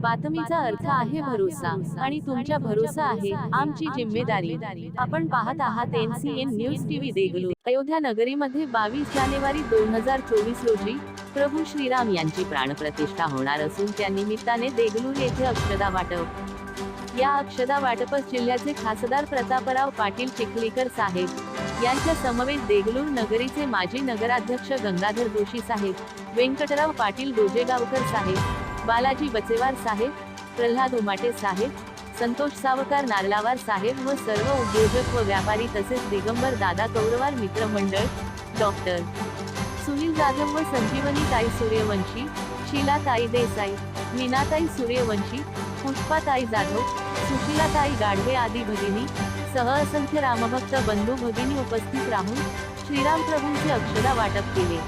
बातमीचा अर्थ आहे भरोसा आणि तुमच्या भरोसा आहे आमची जिम्मेदारी. आपण पाहत आहात NCN news TV Deglur Ayodhya नगरीमध्ये बावीस जानेवारी दोन हजार चोवीस रोजी प्रभू श्रीराम यांची प्राणप्रतिष्ठा होणार असून त्या निमित्ताने देगलूर येथे अक्षदा वाटप. या अक्षदा वाटपस जिल्ह्याचे खासदार प्रतापराव पाटील चिखलीकर साहेब यांच्या समवेत देगलूर नगरीचे माजी नगराध्यक्ष गंगाधर जोशी साहेब व्यंकटराव पाटील गोजेगावकर साहेब बालाजी बचेवार साहेब प्रल्हाद उमाटे साहेब संतोष सावकार नारलावार साहेब व सर्व उद्योजक व व्यापारी तसेच दिगंबर दादा कौरवार मित्रमंडळ डॉक्टर सुनील जाधव व संजीवनी ताई सूर्यवंशी शीलाताई देसाई मीनाताई सूर्यवंशी पुष्पाताई जाधव सुशीलाताई गाढवे आदी भगिनी सह असंख्य रामभक्त बंधू भगिनी उपस्थित राहून श्रीराम प्रभूंचे अक्षदा वाटप केले.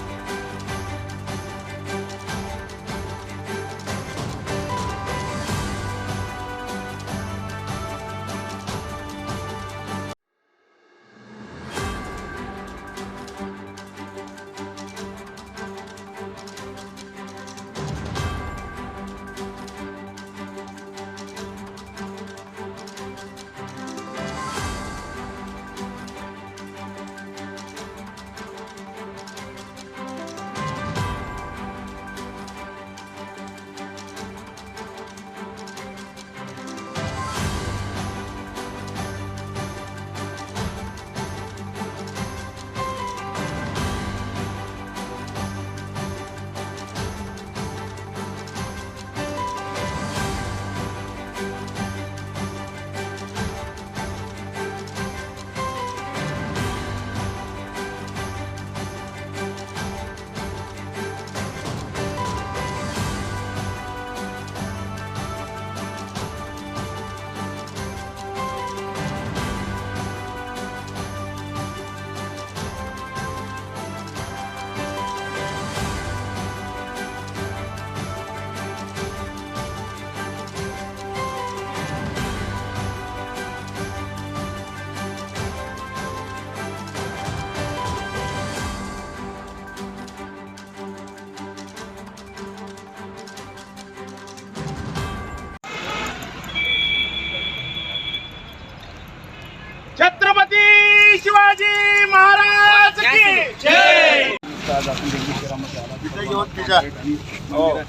होता.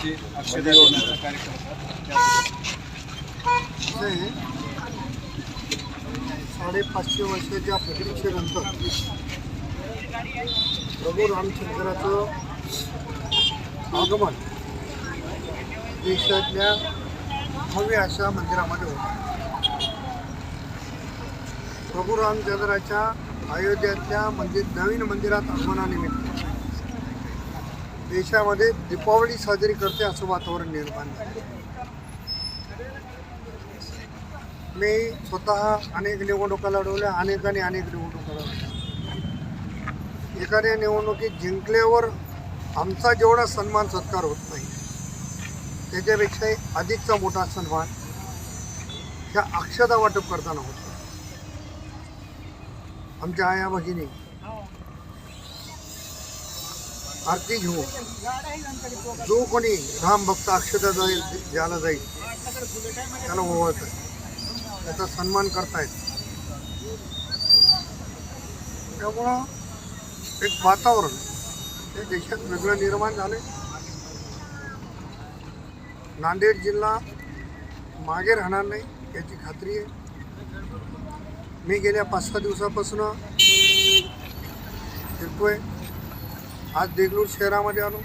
साडेपाचशे वर्षाच्या प्रतीक्षेनंतर प्रभू रामचंद्राचं आगमन देशातल्या भव्य अशा मंदिरामध्ये होतं प्रभू रामचंद्राच्या अयोध्यातल्या मंदिर नवीन मंदिरात आगमनानिमित्त देशामध्ये दीपावली साजरी करते असं वातावरण निर्माण झालं. मी स्वतः अनेक निवडणुका लढवल्या अनेकांनी अनेक निवडणुका लढवल्या. एखाद्या निवडणुकीत जिंकल्यावर आमचा जेवढा सन्मान सत्कार होत नाही त्याच्यापेक्षाही अधिकचा मोठा सन्मान ह्या अक्षता वाटप करताना होतो. आमच्या आया भगिनी आरती घेऊन जो कोणी राम भक्त अक्षता जाईल ज्याला जाईल त्याला ओळखत त्याचा सन्मान करतायत. त्यामुळं एक वातावरण हे देशात वेगळं निर्माण झालं नांदेड जिल्हा मागे राहणार नाही याची खात्री आहे. मी गेल्या पाच सहा दिवसापासून फिरतोय. आज देगलूर शहरामध्ये आलो.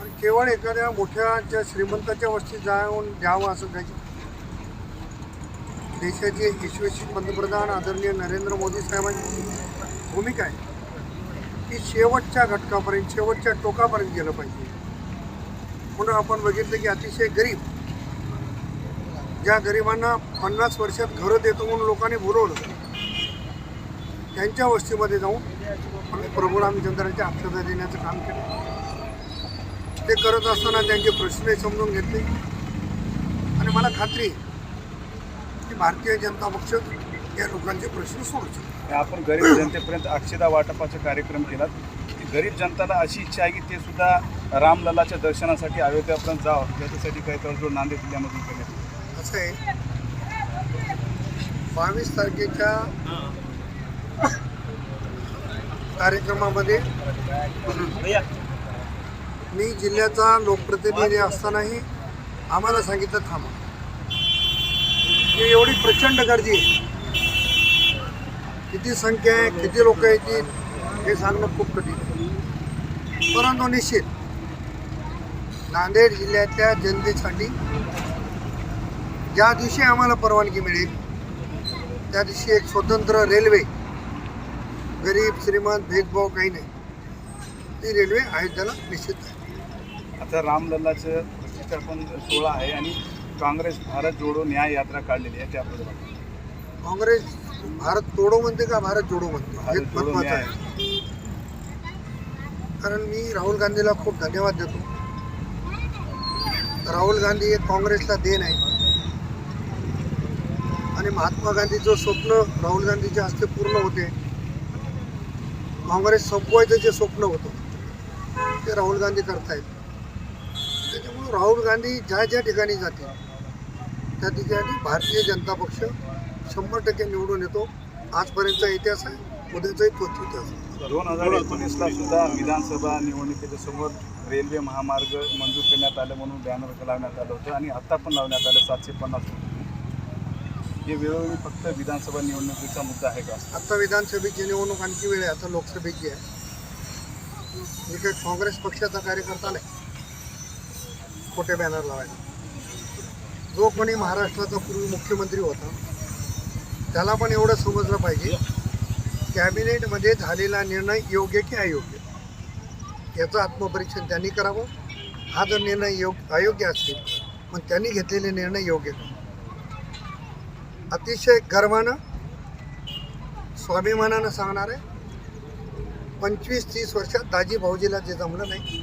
आणि केवळ एखाद्या मोठ्या ज्या श्रीमंताच्या वस्तीत जाऊन द्यावं असं काही देशाचे यशस्वी पंतप्रधान आदरणीय नरेंद्र मोदी साहेबांची भूमिका आहे. की शेवटच्या घटकापर्यंत शेवटच्या टोकापर्यंत गेलं पाहिजे. म्हणून आपण बघितलं की अतिशय गरीब ज्या गरिबांना पन्नास वर्षात घरं देतो म्हणून लोकांनी बोलवलं त्यांच्या वस्तीमध्ये जाऊन आम्ही प्रभू रामचंद्राच्या अक्षता देण्याचं काम केलं ते करत असताना त्यांचे प्रश्नही समजून घेतले. आणि मला खात्री की भारतीय जनता पक्ष या लोकांचे प्रश्न सोडू शकतो आपण गरीब जनतेपर्यंत अक्षता वाटपाचा कार्यक्रम केला. गरीब जनताला अशी इच्छा आहे की ते सुद्धा रामललाच्या दर्शनासाठी अयोध्यापर्यंत जावं. त्याच्यासाठी काही तडजोड नांदेड जिल्ह्यामधून करण्यात. असं आहे. बावीस तारखेच्या कार्यक्रमामध्ये मी जिल्ह्याचा लोकप्रतिनिधी असतानाही आम्हाला सांगितलं थांबा. की एवढी प्रचंड गर्दी आहे. किती संख्या आहे किती लोक येतील हे सांगणं खूप कठीण परंतु निश्चित नांदेड जिल्ह्यातल्या जनतेसाठी ज्या दिवशी आम्हाला परवानगी मिळेल त्या दिवशी एक स्वतंत्र रेल्वे गरीब श्रीमंत भेदभाव काही नाही. ती रेल्वे अयोध्येला निश्चित आहे. आता रामलल्लाचं प्रतिष्ठापन सोहळा आहे आणि काँग्रेस भारत जोडो न्याय यात्रा काढलेली आहे त्याबद्दल. काँग्रेस भारत तोडो म्हणते का? भारत जोडो म्हणते. हे महत्वाचं आहे. कारण मी राहुल गांधीला खूप धन्यवाद देतो. राहुल गांधी हे काँग्रेसला देण आहे. आणि महात्मा गांधीचं स्वप्न राहुल गांधीच्या हस्ते पूर्ण होते. काँग्रेस संपवायचं जे स्वप्न होतं ते राहुल गांधी करतायत. त्याच्यामुळं राहुल गांधी ज्या ज्या ठिकाणी जातील त्या ठिकाणी भारतीय जनता पक्ष शंभर टक्के निवडून येतो. आजपर्यंतचा इतिहास आहे उद्याचाही तोच इतिहास आहे. दोन हजार एकोणीसला सुद्धा विधानसभा निवडणुकीच्या समोर रेल्वे महामार्ग मंजूर करण्यात आलं म्हणून बॅनर लावण्यात आलं होतं आणि आत्ता पण लावण्यात आलं सातशे पन्नास हे वेळोवेळी फक्त विधानसभा निवडणुकीचा मुद्दा आहे का? आता विधानसभेची निवडणूक आणखी वेळ आहे आता लोकसभेची आहे. काही काँग्रेस पक्षाचा कार्यकर्ता नाही. खोटे बॅनर लावायला जो कोणी महाराष्ट्राचा पूर्वी मुख्यमंत्री होता त्याला पण एवढं समजलं पाहिजे कॅबिनेटमध्ये झालेला निर्णय योग्य की अयोग्य? याचं आत्मपरीक्षण त्यांनी करावं. हा जर निर्णय योग अयोग्य असेल पण त्यांनी घेतलेले निर्णय योग्य का? अतिशय गर्वानं स्वाभिमानानं सांगणार आहे पंचवीस तीस वर्षात दाजी भाऊजीला जे जमलं नाही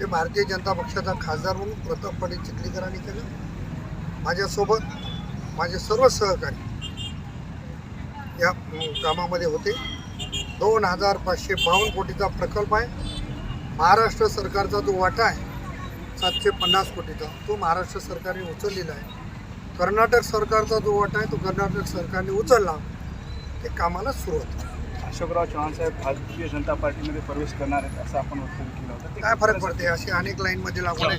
ते भारतीय जनता पक्षाचा खासदार म्हणून प्रताप पाटील चिखलीकरांनी केलं. माझ्यासोबत माझे सर्व सहकारी या कामामध्ये होते. दोन हजार पाचशे बावन्न कोटीचा प्रकल्प आहे. महाराष्ट्र सरकारचा जो वाटा आहे सातशे पन्नास कोटीचा तो महाराष्ट्र सरकारने उचललेला आहे. कर्नाटक सरकारचा जो वाटा आहे तो कर्नाटक सरकारने उचलला. ते कामाला सुरुवात अशोकराव चव्हाण साहेब भारतीय जनता पार्टीमध्ये प्रवेश करणार आहेत असं आपण वक्तव्य केलं होतं. काय फरक पडते अशी अनेक लाईनमध्ये लागून आहे.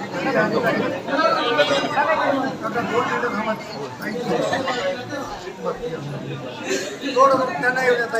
थोडं त्यांना येऊ देता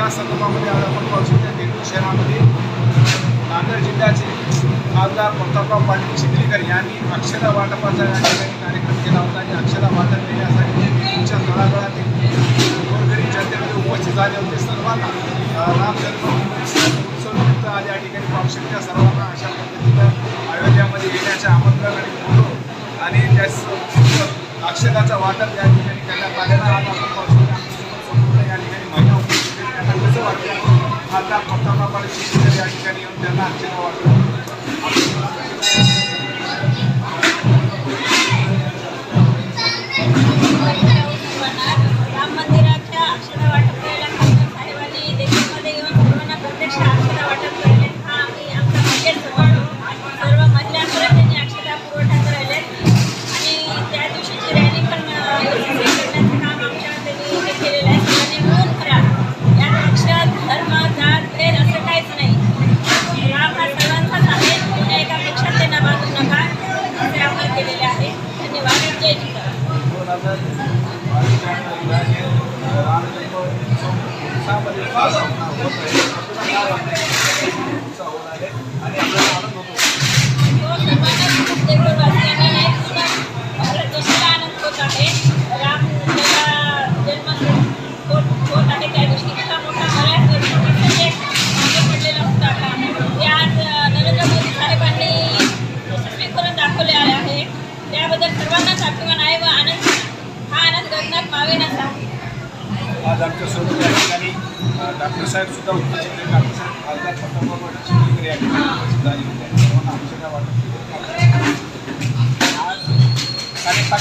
त्या संदर्भामध्ये आज आपण पाहू शकतो देगलूर शहरामध्ये नांदेड जिल्ह्याचे खासदार प्रतापराव पाटील चिखलीकर यांनी अक्षता वाटपाचा या ठिकाणी कार्यक्रम केला होता. आणि अक्षता वाटप देण्यासाठी देगलूरच्या तळागळातील गोरगरीब जनतेमध्ये उपस्थित झाले होते. सर्वांना राम जन्मभूमीनिमित्त आज या ठिकाणी पाहू शकते. सर्वांना अशा पद्धतीनं अयोध्यामध्ये येण्याचे आमंत्रण आणि बोललो आणि त्या अक्षदाचं वाटप या ठिकाणी करण्यात आलेलं खासदार प्रतापराव पाटील चिखलीकर या ठिकाणी येऊन त्यांना अक्षरा वाटप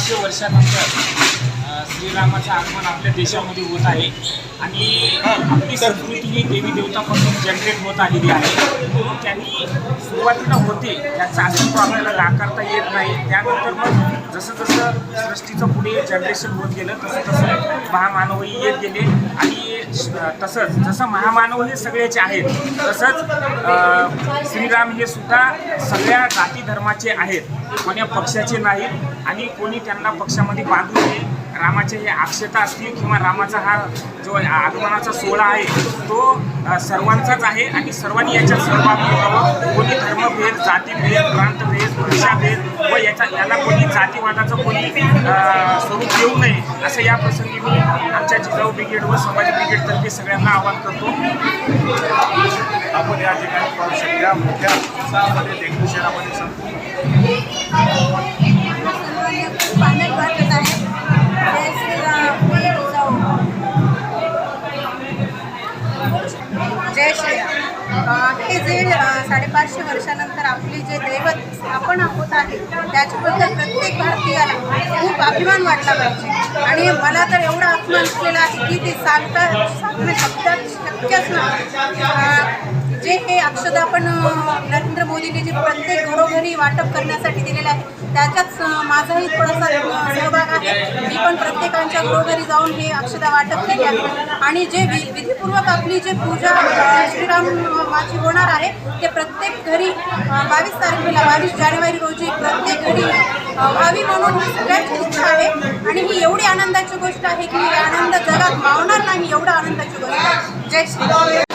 आज वर्षानंतर श्रीरामाचं आगमन आपल्या देशामध्ये होत आहे. आणि आपली संस्कृती ही देवी देवतापासून जनरेट होत आलेली आहे. त्यांनी सुरुवातीला होते त्याचा अस्तित्व आपल्याला नाकारता येत नाही. त्यानंतर मग जसं जसं सृष्टीचं पुढे जनरेशन होत गेलं तसं तसं महामानवही येत गेले. आणि तसंच जसं महामानव हे सगळ्याचे आहेत तसंच श्रीराम हे सुद्धा सगळ्या जाती धर्माचे आहेत. कोण्या पक्षाचे नाहीत आणि कोणी त्यांना पक्षामध्ये बांधू नये रामाच्या हे अक्षता असतील किंवा रामाचा हा जो आगमनाचा सोहळा आहे तो सर्वांचाच आहे आणि सर्वांनी याच्यात सहभागी व्हावं. कोणी धर्मभेद जातीभेद प्रांतभेद भाषाभेद व याचा याला कोणी जातीवादाचं कोणी स्वरूप देऊ नये असं या प्रसंगी मी आमच्या जिजाऊ ब्रिगेड व संभाजी ब्रिगेडतर्फे सगळ्यांना आवाहन करतो. आपण या ठिकाणी पाहू शकता मोठ्या उत्साहामध्ये देगलूर शहरामध्ये संपूर्ण खूप आनंद वाटत हे जे साडेपाचशे वर्षानंतर आपली जे दैवत आपण आहोत आहे त्याच्याबद्दल प्रत्येक भारतीयाला खूप अभिमान वाटला पाहिजे. आणि मला तर एवढा अभिमान असलेला आहे की ते सांगता सांगणं शब्दात शक्यच नाही जे हे अक्षदा आपण नरेंद्र मोदींनी जे प्रत्येक घरोघरी वाटप करण्यासाठी दिलेलं आहे त्याच्यात माझाही थोडासा सहभाग आहे. मी पण प्रत्येकांच्या घरोघरी जाऊन हे अक्षदा वाटप केले आहे. आणि जे विधीपूर्वक आपली जे पूजा श्रीराम माझी होणार आहे. ते प्रत्येक घरी बावीस तारखेला बावीस जानेवारी रोजी प्रत्येक घरी व्हावी म्हणून ही इच्छा आहे. आणि ही एवढी आनंदाची गोष्ट आहे की आनंद जगात मावणार नाही एवढा आनंदाची गोष्ट आहे. जय श्री